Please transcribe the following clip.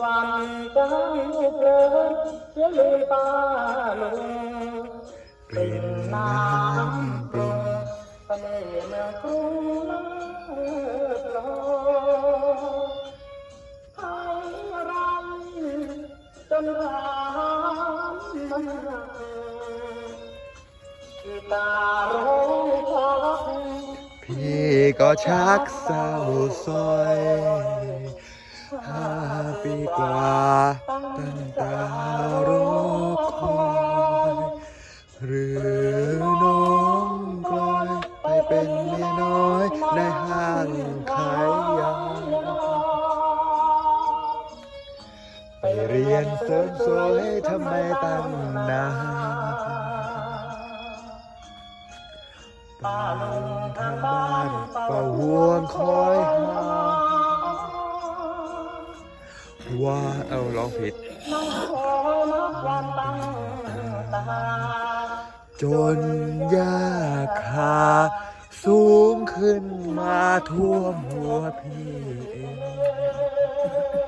วันจะให้เพลินเสียลืมตาลงกลิ่นน้ำปรุงเสน่ห์เมืองกรุงเลิศลอยไทยรำจนร้านมันกีตาร้องเพราะพี่ก็ชักเศร้าซอย กว่าตั้งตารอคอยหรือน้องกลอยไปเป็นเมียน้อยในห้างขายยาไปเรียนเสริมสวยทำไมตั้งนานป้าลงทางบ้านเฝ้าห่วงคอยหา ว้าเอาร้องผิดจนยาคาสูงขึ้นมาท่วมหัวพี่เอง